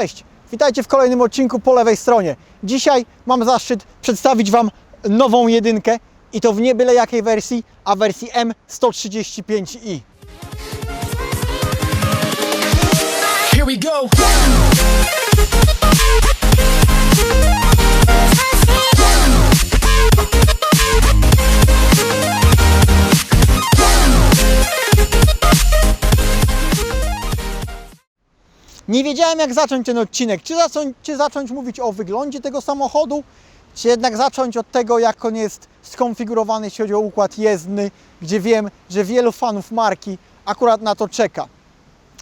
Cześć, witajcie w kolejnym odcinku po lewej stronie. Dzisiaj mam zaszczyt przedstawić Wam nową jedynkę i to w nie byle jakiej wersji, a wersji M135i. Here we go. Nie wiedziałem jak zacząć ten odcinek. Czy zacząć, czy zacząć mówić o wyglądzie tego samochodu, czy jednak zacząć od tego, jak on jest skonfigurowany, jeśli chodzi o układ jezdny, gdzie wiem, że wielu fanów marki akurat na to czeka.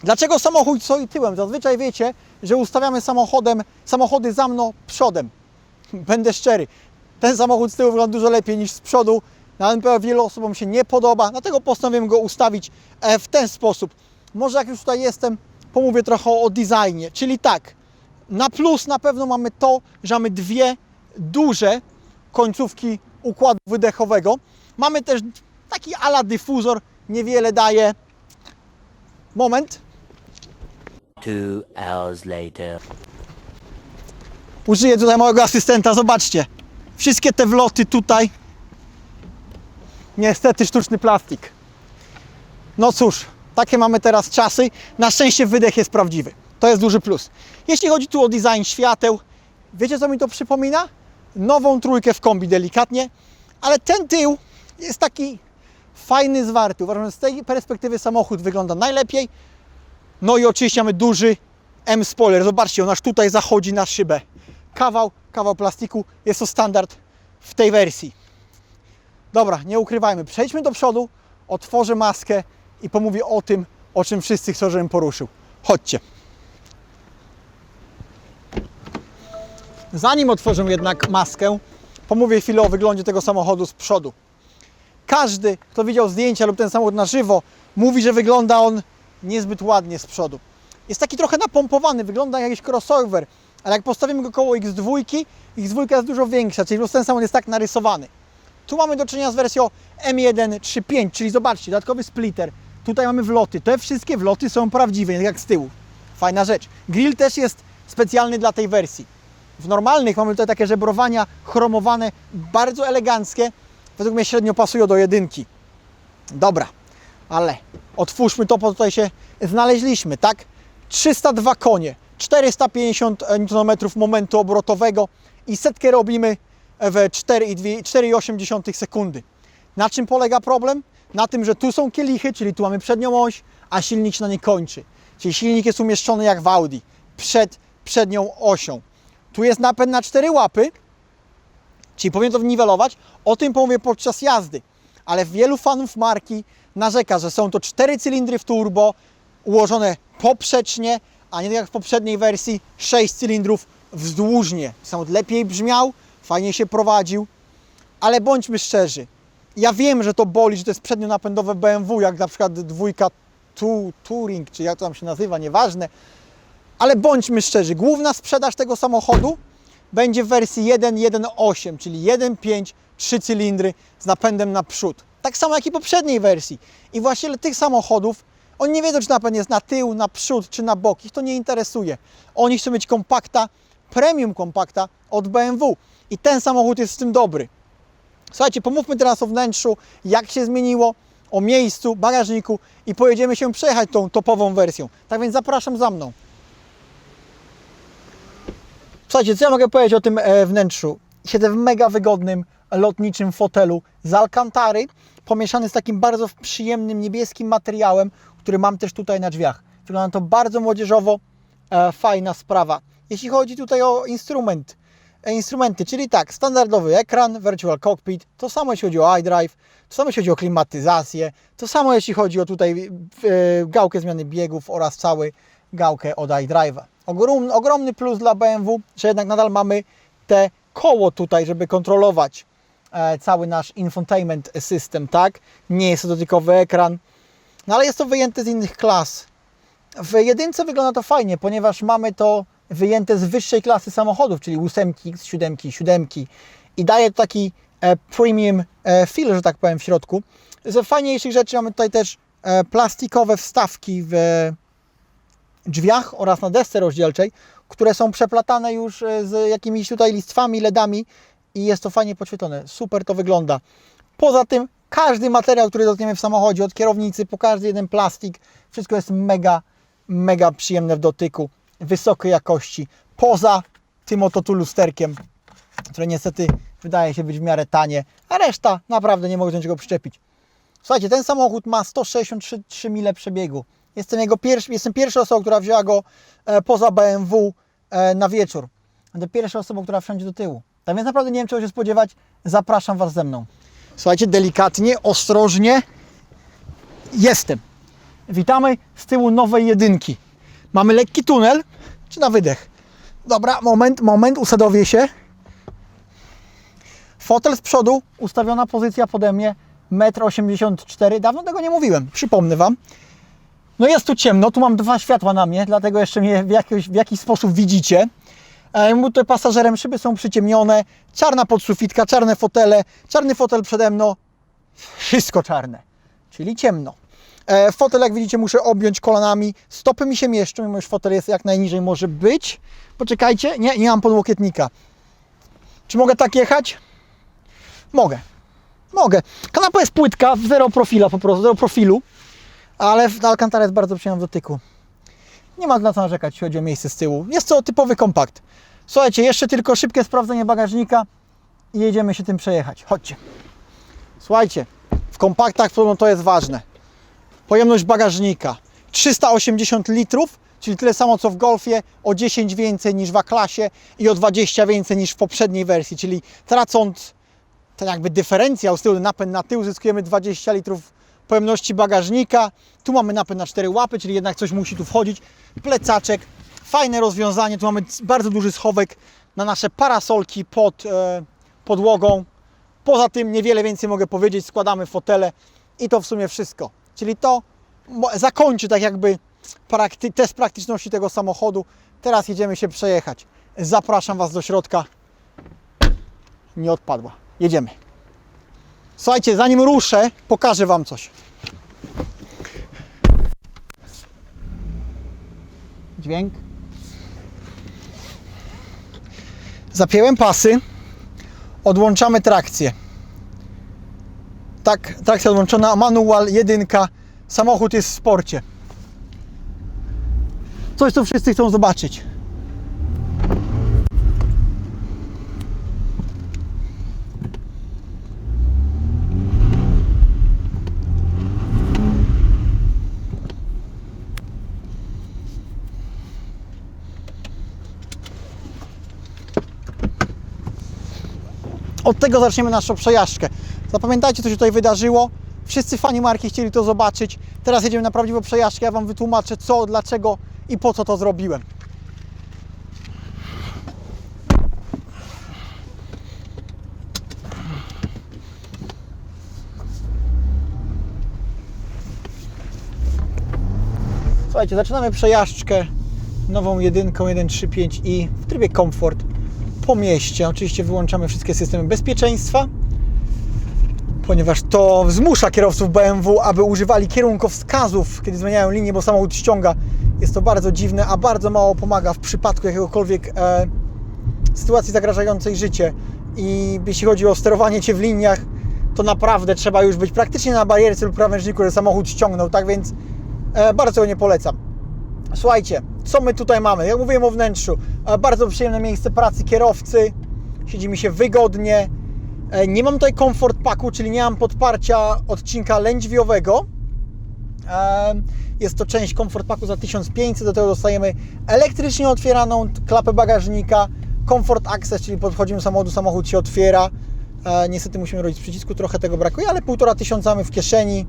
Dlaczego samochód stoi tyłem? Zazwyczaj wiecie, że ustawiamy samochodem, samochody za mną przodem. Będę szczery, ten samochód z tyłu wygląda dużo lepiej niż z przodu. Na NPO wielu osobom się nie podoba, dlatego postanowiłem go ustawić e, w ten sposób. Może jak już tutaj jestem, pomówię trochę o designie. Czyli tak, na plus na pewno mamy to, że mamy dwie duże końcówki układu wydechowego. Mamy też taki ala dyfuzor, niewiele daje. Moment. Two hours later. Użyję tutaj małego asystenta, zobaczcie. Wszystkie te wloty tutaj. Niestety sztuczny plastik. No cóż, takie mamy teraz czasy. Na szczęście wydech jest prawdziwy. To jest duży plus. Jeśli chodzi tu o design świateł, wiecie co mi to przypomina? Nową trójkę w kombi delikatnie, ale ten tył jest taki fajny, zwarty. Uważam, że z tej perspektywy samochód wygląda najlepiej. No i oczywiście mamy duży M-spoiler. Zobaczcie, on aż tutaj zachodzi na szybę. Kawał, kawał plastiku. Jest to standard w tej wersji. Dobra, nie ukrywajmy. Przejdźmy do przodu, otworzę maskę i pomówię o tym, o czym wszyscy chcą, żebym poruszył. Chodźcie. Zanim otworzę jednak maskę, pomówię chwilę o wyglądzie tego samochodu z przodu. Każdy, kto widział zdjęcia lub ten samochód na żywo, mówi, że wygląda on niezbyt ładnie z przodu. Jest taki trochę napompowany, wygląda jak jakiś crossover, ale jak postawimy go koło X2, X2 jest dużo większa, czyli ten samochód jest tak narysowany. Tu mamy do czynienia z wersją M135, czyli zobaczcie, dodatkowy splitter. Tutaj mamy wloty. Te wszystkie wloty są prawdziwe, jak z tyłu. Fajna rzecz. Grill też jest specjalny dla tej wersji. W normalnych mamy tutaj takie żebrowania chromowane, bardzo eleganckie. Według mnie średnio pasują do jedynki. Dobra, ale otwórzmy to, po tutaj się znaleźliśmy, tak? 302 konie, 450 Nm momentu obrotowego i setkę robimy w 4,2 4,8 sekundy. Na czym polega problem? Na tym, że tu są kielichy, czyli tu mamy przednią oś, a silnik się na niej kończy. Czyli silnik jest umieszczony jak w Audi, przed przednią osią. Tu jest napęd na cztery łapy, czyli powinien to niwelować. O tym pomówię podczas jazdy. Ale wielu fanów marki narzeka, że są to cztery cylindry w turbo, ułożone poprzecznie, a nie tak jak w poprzedniej wersji, 6 cylindrów wzdłużnie. Samochód lepiej brzmiał, fajnie się prowadził, ale bądźmy szczerzy. Ja wiem, że to boli, że to jest przednionapędowe BMW, jak na przykład dwójka tu, Touring, czy jak to tam się nazywa, nieważne. Ale bądźmy szczerzy, główna sprzedaż tego samochodu będzie w wersji 1.1.8, czyli 1.5, 3 cylindry z napędem na przód. Tak samo jak i poprzedniej wersji. I właściciele tych samochodów, oni nie wiedzą, czy napęd jest na tył, na przód, czy na bok. Ich to nie interesuje. Oni chcą mieć kompakta, premium kompakta od BMW. I ten samochód jest z tym dobry. Słuchajcie, pomówmy teraz o wnętrzu, jak się zmieniło, o miejscu, bagażniku i pojedziemy się przejechać tą topową wersją. Tak więc zapraszam za mną. Słuchajcie, co ja mogę powiedzieć o tym e, wnętrzu? Siedzę w mega wygodnym lotniczym fotelu z Alcantary, pomieszany z takim bardzo przyjemnym niebieskim materiałem, który mam też tutaj na drzwiach. Wygląda to bardzo młodzieżowo, e, fajna sprawa. Jeśli chodzi tutaj o instrument, instrumenty, czyli tak, standardowy ekran, Virtual Cockpit, to samo jeśli chodzi o iDrive, to samo jeśli chodzi o klimatyzację, to samo jeśli chodzi o tutaj e, gałkę zmiany biegów oraz cały gałkę od iDrive'a. Ogrom, ogromny plus dla BMW, że jednak nadal mamy te koło tutaj, żeby kontrolować e, cały nasz infotainment system, tak? Nie jest to dotykowy ekran, no ale jest to wyjęte z innych klas. W jedynce wygląda to fajnie, ponieważ mamy to wyjęte z wyższej klasy samochodów, czyli 8, 7, 7 i daje to taki e, premium e, feel, że tak powiem, w środku. Z fajniejszych rzeczy mamy tutaj też e, plastikowe wstawki w drzwiach oraz na desce rozdzielczej, które są przeplatane już z jakimiś tutaj listwami, LEDami i jest to fajnie podświetlone. Super to wygląda. Poza tym każdy materiał, który dotkniemy w samochodzie, od kierownicy po każdy jeden plastik, wszystko jest mega, mega przyjemne w dotyku, wysokiej jakości. Poza tym oto tu lusterkiem, które niestety wydaje się być w miarę tanie, a reszta naprawdę nie mogę do niczego przyczepić. Słuchajcie, ten samochód ma 163 mile przebiegu. Jestem, jego pierwszy, jestem pierwszą osobą, która wzięła go e, poza BMW e, na wieczór. Będę pierwszą osobą, która wsiądzie do tyłu. Tak więc naprawdę nie wiem, czego się spodziewać. Zapraszam Was ze mną. Słuchajcie, delikatnie, ostrożnie. Jestem. Witamy z tyłu nowej jedynki. Mamy lekki tunel, czy na wydech? Dobra, moment, moment, usadowię się. Fotel z przodu, ustawiona pozycja pode mnie, 1,84 m. Dawno tego nie mówiłem, przypomnę Wam. No jest tu ciemno, tu mam dwa światła na mnie, dlatego jeszcze mnie w jakiś, w jakiś sposób widzicie. E, tutaj pasażerem szyby są przyciemnione, czarna podsufitka, czarne fotele, czarny fotel przede mną, wszystko czarne, czyli ciemno. E, Fotel, jak widzicie, muszę objąć kolanami. Stopy mi się mieszczą, mimo że fotel jest jak najniżej może być. Poczekajcie, nie, nie mam podłokietnika. Czy mogę tak jechać? Mogę. Mogę. Kanapa jest płytka, zero profila po prostu, zero profilu, ale Alcantara jest bardzo przyjemna w dotyku. Nie ma na co narzekać, jeśli chodzi o miejsce z tyłu. Jest to typowy kompakt. Słuchajcie, jeszcze tylko szybkie sprawdzenie bagażnika i jedziemy się tym przejechać. Chodźcie. Słuchajcie, w kompaktach to jest ważne. Pojemność bagażnika 380 litrów, czyli tyle samo co w Golfie, o 10 więcej niż w A-klasie i o 20 więcej niż w poprzedniej wersji, czyli tracąc ten jakby dyferencjał z tyłu, napęd na tył, zyskujemy 20 litrów pojemności bagażnika. Tu mamy napęd na 4 łapy, czyli jednak coś musi tu wchodzić. Plecaczek, fajne rozwiązanie. Tu mamy bardzo duży schowek na nasze parasolki pod e, podłogą. Poza tym niewiele więcej mogę powiedzieć. Składamy fotele i to w sumie wszystko. Czyli to zakończy tak jakby prakty- test praktyczności tego samochodu. Teraz jedziemy się przejechać. Zapraszam Was do środka. Nie odpadła. Jedziemy. Słuchajcie, zanim ruszę, pokażę Wam coś. Dźwięk. Zapięłem pasy. Odłączamy trakcję. Tak, trakcja odłączona, manual, jedynka. Samochód jest w sporcie. Coś, co wszyscy chcą zobaczyć. Od tego zaczniemy naszą przejażdżkę. Zapamiętajcie, co się tutaj wydarzyło. Wszyscy fani marki chcieli to zobaczyć. Teraz jedziemy na prawdziwą przejażdżkę. Ja Wam wytłumaczę co, dlaczego i po co to zrobiłem. Słuchajcie, zaczynamy przejażdżkę nową jedynką 135i w trybie komfort po mieście. Oczywiście wyłączamy wszystkie systemy bezpieczeństwa, ponieważ to zmusza kierowców BMW, aby używali kierunkowskazów, kiedy zmieniają linię, bo samochód ściąga. Jest to bardzo dziwne, a bardzo mało pomaga w przypadku jakiegokolwiek e, sytuacji zagrażającej życie. I jeśli chodzi o sterowanie Cię w liniach, to naprawdę trzeba już być praktycznie na barierce lub krawężniku, że samochód ściągnął. Tak więc e, bardzo nie polecam. Słuchajcie, co my tutaj mamy? Jak mówiłem o wnętrzu, e, bardzo przyjemne miejsce pracy kierowcy, siedzi mi się wygodnie. E, Nie mam tutaj komfort paku, czyli nie mam podparcia odcinka lędźwiowego. Jest to część komfort paku za 1500, do tego dostajemy elektrycznie otwieraną klapę bagażnika, Comfort Access, czyli podchodzimy do samochodu, samochód się otwiera. E, Niestety musimy robić przycisku, trochę tego brakuje, ale półtora tysiąca mamy w kieszeni.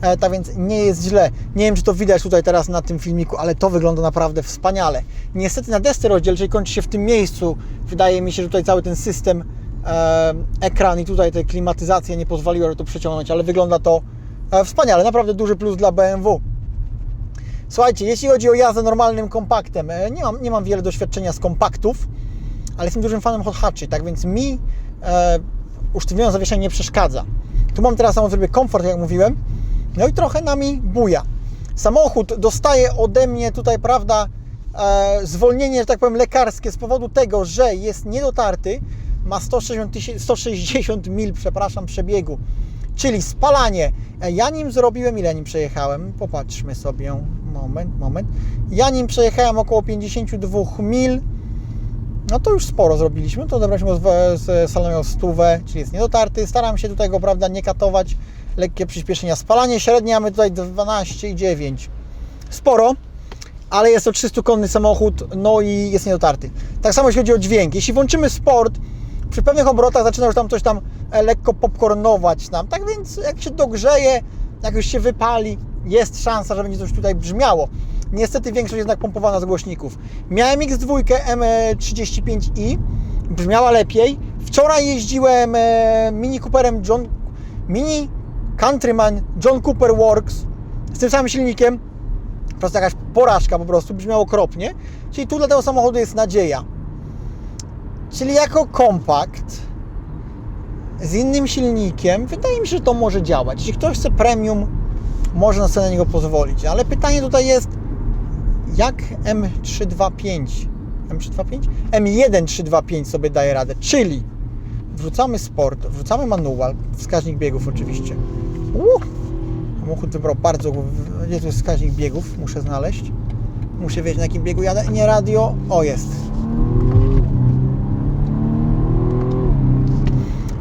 E, tak więc nie jest źle. Nie wiem, czy to widać tutaj teraz na tym filmiku, ale to wygląda naprawdę wspaniale. Niestety na desce rozdzielczej kończy się w tym miejscu. Wydaje mi się, że tutaj cały ten system, ekran i tutaj te klimatyzacje nie pozwoliły to przeciągnąć, ale wygląda to e, wspaniale. Naprawdę duży plus dla BMW. Słuchajcie, jeśli chodzi o jazdę normalnym kompaktem, e, nie mam, nie mam wiele doświadczenia z kompaktów, ale jestem dużym fanem hot hatchy, tak więc mi e, usztywnione zawieszenie nie przeszkadza. Tu mam teraz w trybie komfort, jak mówiłem, no i trochę nami buja. Samochód dostaje ode mnie tutaj, prawda, e, zwolnienie, że tak powiem, lekarskie z powodu tego, że jest niedotarty, ma 160, tysię- 160 mil, przepraszam, przebiegu, czyli spalanie. E, Ja nim zrobiłem, ile nim przejechałem? Popatrzmy sobie, moment, moment. Ja nim przejechałem około 52 mil, no to już sporo zrobiliśmy. To odebraliśmy go z, z stówę, czyli jest niedotarty. Staram się tutaj go, prawda, nie katować. Lekkie przyspieszenia. Spalanie średnie mamy tutaj 12,9. Sporo, ale jest to 300-konny samochód, no i jest niedotarty. Tak samo jeśli chodzi o dźwięk. Jeśli włączymy sport, przy pewnych obrotach zaczyna już tam coś tam e, lekko popcornować nam. Tak więc jak się dogrzeje, jak już się wypali, jest szansa, że będzie coś tutaj brzmiało. Niestety większość jednak pompowana z głośników. Miałem X2 M35i, brzmiała lepiej. Wczoraj jeździłem e, Mini Cooperem John, Mini Countryman John Cooper Works z tym samym silnikiem. Po prostu jakaś porażka po prostu, brzmiało okropnie. Czyli tu dla tego samochodu jest nadzieja. Czyli jako kompakt z innym silnikiem, wydaje mi się, że to może działać. Jeśli ktoś chce premium, można sobie na niego pozwolić. Ale pytanie tutaj jest, jak M325, M325? M1325 sobie daje radę, czyli wrzucamy sport, wrzucamy manual, wskaźnik biegów oczywiście. Uh, samochód wybrał bardzo, gdzie tu jest wskaźnik biegów, muszę znaleźć. Muszę wiedzieć na jakim biegu jadę, nie radio, o jest.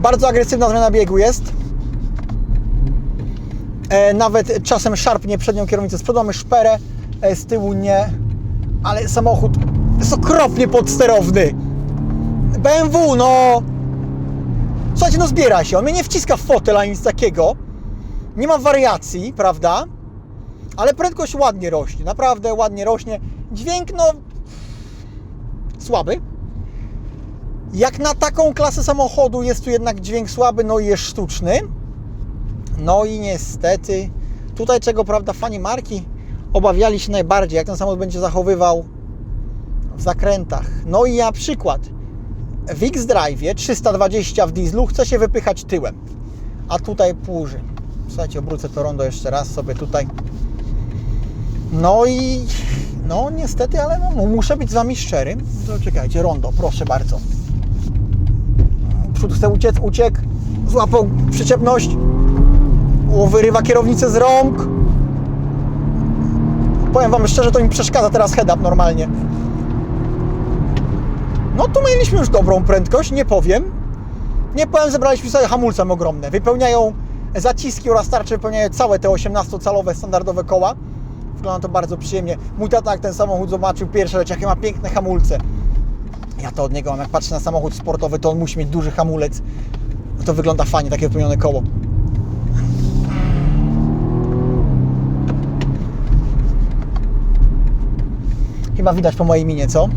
Bardzo agresywna zmiana biegu jest. E, nawet czasem szarpnie przednią kierownicę. Z przodu mamy szperę, e, z tyłu nie. Ale samochód jest okropnie podsterowny. BMW, no... Słuchajcie, no zbiera się. On mnie nie wciska w fotel ani nic takiego. Nie ma wariacji, prawda? Ale prędkość ładnie rośnie. Naprawdę ładnie rośnie. Dźwięk, no... Słaby. Jak na taką klasę samochodu jest tu jednak dźwięk słaby, no i jest sztuczny. No i niestety, tutaj czego prawda fani marki obawiali się najbardziej, jak ten samochód będzie zachowywał w zakrętach. No i ja przykład. W X-Drive 320 w dieslu chce się wypychać tyłem, a tutaj płuży. Słuchajcie, obrócę to rondo jeszcze raz sobie tutaj. No i no niestety, ale no, muszę być z Wami szczery. To czekajcie, rondo, proszę bardzo. Przód chce uciec, uciekł, złapał przyczepność, wyrywa kierownicę z rąk. Powiem Wam szczerze, to mi przeszkadza teraz head-up normalnie. No tu mieliśmy już dobrą prędkość, nie powiem. Nie powiem, zebraliśmy sobie hamulcem ogromne. Wypełniają zaciski oraz tarcze, wypełniają całe te 18-calowe standardowe koła. Wygląda to bardzo przyjemnie. Mój tata jak ten samochód zobaczył pierwsze rzecz, jakie ma piękne hamulce. Ja to od niego mam, jak patrzę na samochód sportowy, to on musi mieć duży hamulec. To wygląda fajnie, takie wypełnione koło. Chyba widać po mojej minie, co?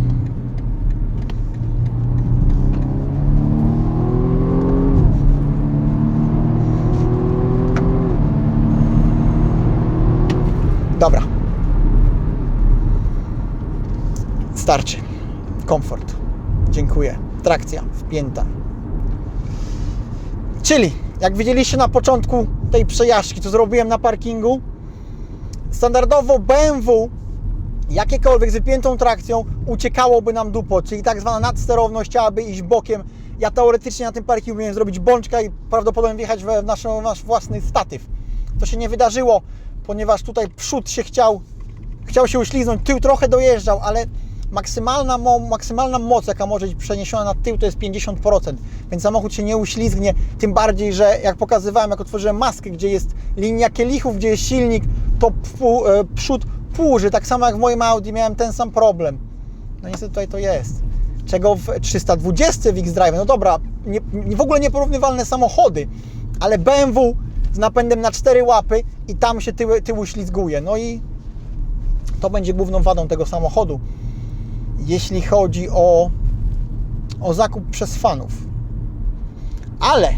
Dobra. Starczy. Komfort. Dziękuję. Trakcja wpięta. Czyli, jak widzieliście na początku tej przejażdżki, co zrobiłem na parkingu, standardowo BMW jakiekolwiek z wypiętą trakcją uciekałoby nam dupo, czyli tak zwana nadsterowność chciałaby iść bokiem. Ja teoretycznie na tym parkingu miałem zrobić bączka i prawdopodobnie wjechać w nasz, nasz własny statyw. To się nie wydarzyło, ponieważ tutaj przód się chciał, chciał się uśliznąć, tył trochę dojeżdżał, ale maksymalna, mo, maksymalna moc, jaka może być przeniesiona na tył, to jest 50%, więc samochód się nie uślizgnie, tym bardziej, że jak pokazywałem, jak otworzyłem maskę, gdzie jest linia kielichów, gdzie jest silnik, to e, przód płuży, tak samo jak w moim Audi miałem ten sam problem. No niestety tutaj to jest. Czego w 320 w X-Drive, no dobra, nie, w ogóle nieporównywalne samochody, ale BMW z napędem na cztery łapy i tam się tył, tył. No i to będzie główną wadą tego samochodu, jeśli chodzi o, o zakup przez fanów. Ale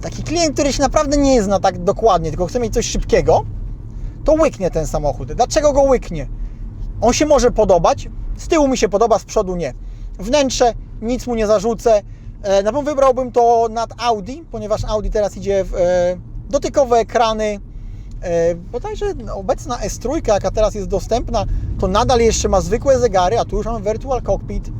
taki klient, który się naprawdę nie zna tak dokładnie, tylko chce mieć coś szybkiego, to łyknie ten samochód. Dlaczego go łyknie? On się może podobać, z tyłu mi się podoba, z przodu nie. Wnętrze nic mu nie zarzucę. E, Na pewno wybrałbym to nad Audi, ponieważ Audi teraz idzie w e, dotykowe ekrany, bodajże obecna S3, jaka teraz jest dostępna, to nadal jeszcze ma zwykłe zegary, a tu już mamy Virtual Cockpit.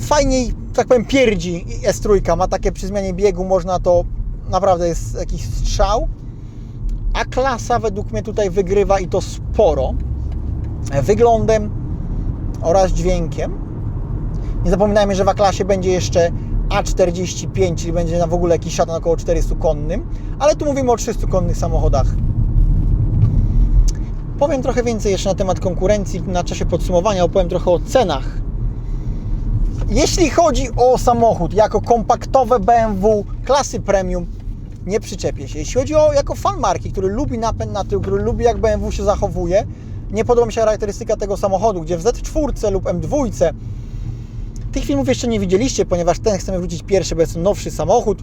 Fajniej, tak powiem, pierdzi S3, ma takie przy zmianie biegu, można to, naprawdę jest jakiś strzał. A klasa według mnie tutaj wygrywa i to sporo. E, Wyglądem oraz dźwiękiem. Nie zapominajmy, że w A-klasie będzie jeszcze A45, czyli będzie na w ogóle jakiś szatan około 400 konnym, ale tu mówimy o 300 konnych samochodach. Powiem trochę więcej jeszcze na temat konkurencji na czasie podsumowania, opowiem trochę o cenach. Jeśli chodzi o samochód jako kompaktowe BMW klasy premium, nie przyczepię się. Jeśli chodzi o jako fan marki, który lubi napęd na tył, który lubi jak BMW się zachowuje, nie podoba mi się charakterystyka tego samochodu, gdzie w Z4 lub M2 tych filmów jeszcze nie widzieliście, ponieważ ten chcemy wrócić pierwszy, bo jest to nowszy samochód.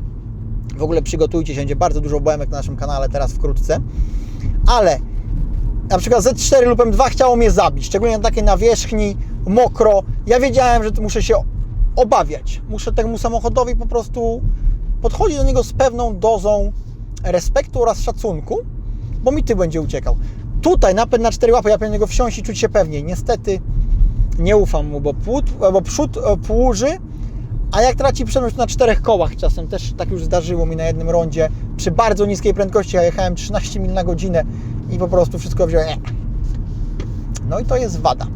W ogóle przygotujcie się, będzie bardzo dużo BMK na naszym kanale teraz wkrótce. Ale na przykład Z4 lub M2 chciało mnie zabić, szczególnie na takiej nawierzchni, mokro. Ja wiedziałem, że muszę się obawiać. Muszę temu samochodowi po prostu podchodzić do niego z pewną dozą respektu oraz szacunku, bo mi ty będzie uciekał. Tutaj napęd na cztery łapy, ja powinien niego wsiąść i czuć się pewniej. Niestety nie ufam mu, bo, płód, bo przód e, płuży, a jak traci przemysł na czterech kołach czasem, też tak już zdarzyło mi na jednym rondzie, przy bardzo niskiej prędkości, ja jechałem 13 mil na godzinę i po prostu wszystko wziąłem. No i to jest wada.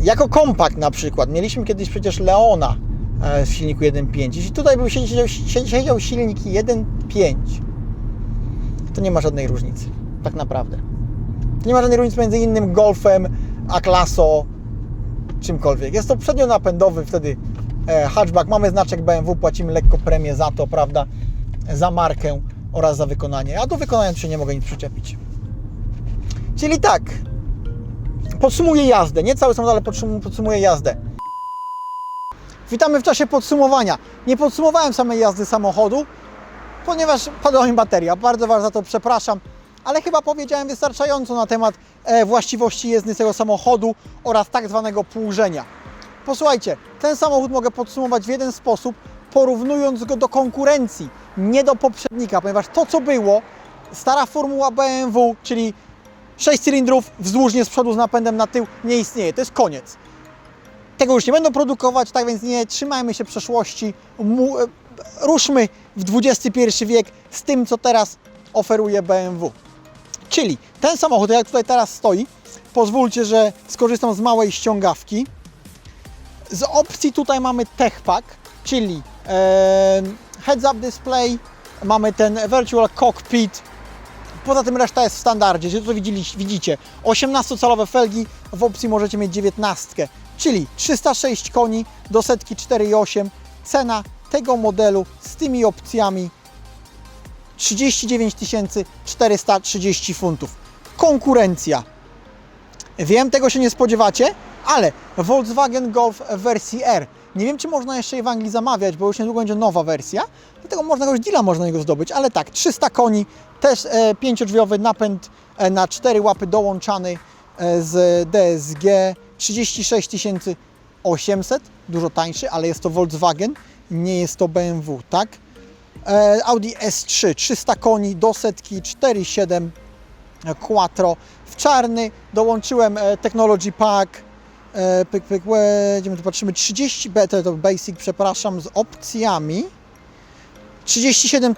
Jako kompakt na przykład, mieliśmy kiedyś przecież Leona e, w silniku 1.5. Jeśli tutaj był siedział, siedział silnik 1.5, to nie ma żadnej różnicy, tak naprawdę. To nie ma żadnej różnicy między innym Golfem, A-Klaso, czymkolwiek. Jest to przednionapędowy wtedy e, hatchback. Mamy znaczek BMW, płacimy lekko premię za to, prawda, za markę oraz za wykonanie. A do wykonania się nie mogę nic przyczepić. Czyli tak, podsumuję jazdę. Nie cały samochód, ale podsum- podsumuję jazdę. Witamy w czasie podsumowania. Nie podsumowałem samej jazdy samochodu, ponieważ padła mi bateria. Bardzo Was za to przepraszam, ale chyba powiedziałem wystarczająco na temat e, właściwości jezdny tego samochodu oraz tak zwanego płużenia. Posłuchajcie, ten samochód mogę podsumować w jeden sposób, porównując go do konkurencji, nie do poprzednika, ponieważ to co było, stara formuła BMW, czyli 6 cylindrów wzdłużnie z przodu z napędem na tył, nie istnieje. To jest koniec. Tego już nie będą produkować, tak więc nie trzymajmy się przeszłości. E, ruszmy w XXI wiek z tym, co teraz oferuje BMW. Czyli ten samochód, jak tutaj teraz stoi, pozwólcie, że skorzystam z małej ściągawki. Z opcji tutaj mamy TechPack, czyli e, heads-up display, mamy ten virtual cockpit, Poza tym reszta jest w standardzie, tu widzieliście, widzicie 18-calowe felgi, w opcji możecie mieć 19, czyli 306 koni do setki 4,8. Cena tego modelu z tymi opcjami 39 430 funtów. Konkurencja. Wiem, tego się nie spodziewacie, ale Volkswagen Golf w wersji R. Nie wiem, czy można jeszcze je w Anglii zamawiać, bo już niedługo będzie nowa wersja. Dlatego można jakiegoś deala można niego zdobyć, ale tak, 300 koni, też e, pięciodrzwiowy napęd e, na 4 łapy dołączany e, z DSG 36 800, dużo tańszy, ale jest to Volkswagen, nie jest to BMW, tak? E, Audi S3 300 koni do setki 4,7 Quattro w czarny. Dołączyłem e, Technology Pack. E, pyk, pyk, będziemy tu patrzymy 30 B, to, basic, przepraszam, z opcjami. 37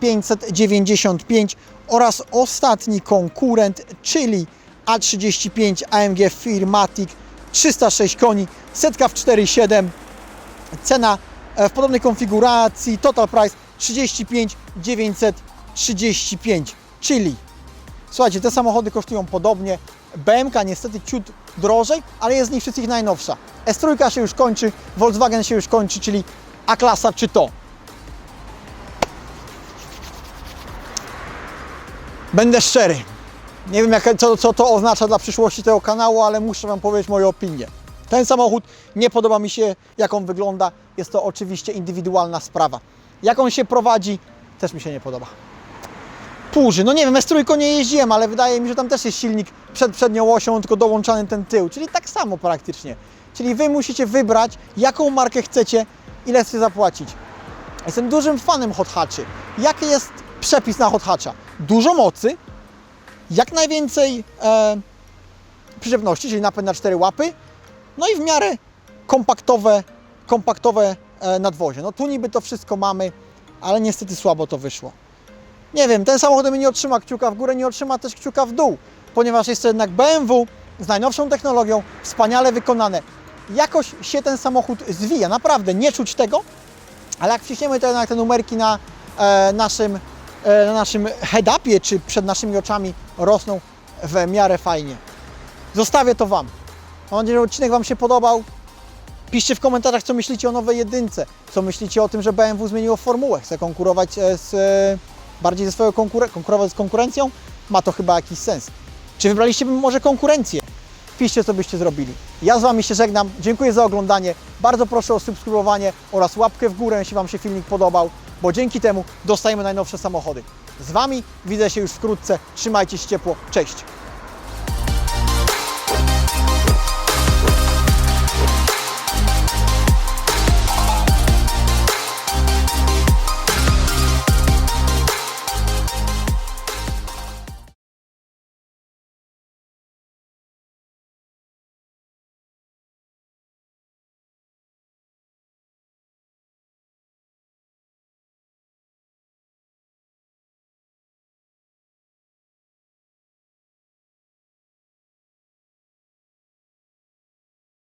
595 oraz ostatni konkurent, czyli A35 AMG Firmatic 306 koni, setka w 4,7 cena e, w podobnej konfiguracji, total price 35 935, czyli słuchajcie, te samochody kosztują podobnie, BMK niestety ciut drożej, ale jest z nich wszystkich najnowsza. S3 się już kończy, Volkswagen się już kończy, czyli A-klasa czy to. Będę szczery. Nie wiem, jak, co, co to oznacza dla przyszłości tego kanału, ale muszę Wam powiedzieć moją opinię. Ten samochód nie podoba mi się, jak on wygląda. Jest to oczywiście indywidualna sprawa. Jak on się prowadzi, też mi się nie podoba. Płuży, no nie wiem, S3 nie jeździłem, ale wydaje mi się, że tam też jest silnik przed przednią osią, tylko dołączany ten tył, czyli tak samo praktycznie. Czyli Wy musicie wybrać, jaką markę chcecie, ile chcecie zapłacić. Jestem dużym fanem hot hatchy. Jaki jest przepis na hot hatcha? dużo mocy, jak najwięcej e, przyczepności, czyli napęd na cztery łapy, no i w miarę kompaktowe, kompaktowe nadwozie. No tu niby to wszystko mamy, ale niestety słabo to wyszło. Nie wiem, ten samochód mi nie otrzyma kciuka w górę, nie otrzyma też kciuka w dół, ponieważ jest to jednak BMW z najnowszą technologią, wspaniale wykonane. Jakoś się ten samochód zwija, naprawdę, nie czuć tego, ale jak wciśniemy te, te numerki na e, naszym, e, na naszym head-upie, czy przed naszymi oczami rosną w miarę fajnie. Zostawię to Wam. Mam nadzieję, że odcinek Wam się podobał. Piszcie w komentarzach, co myślicie o nowej jedynce, co myślicie o tym, że BMW zmieniło formułę, chce konkurować e, z, e, bardziej ze swoją konkurować z konkurencją. Ma to chyba jakiś sens. Czy wybraliście może konkurencję? Piszcie, co byście zrobili. Ja z Wami się żegnam. Dziękuję za oglądanie. Bardzo proszę o subskrybowanie oraz łapkę w górę, jeśli Wam się filmik podobał, bo dzięki temu dostajemy najnowsze samochody. Z Wami widzę się już wkrótce. Trzymajcie się ciepło. Cześć!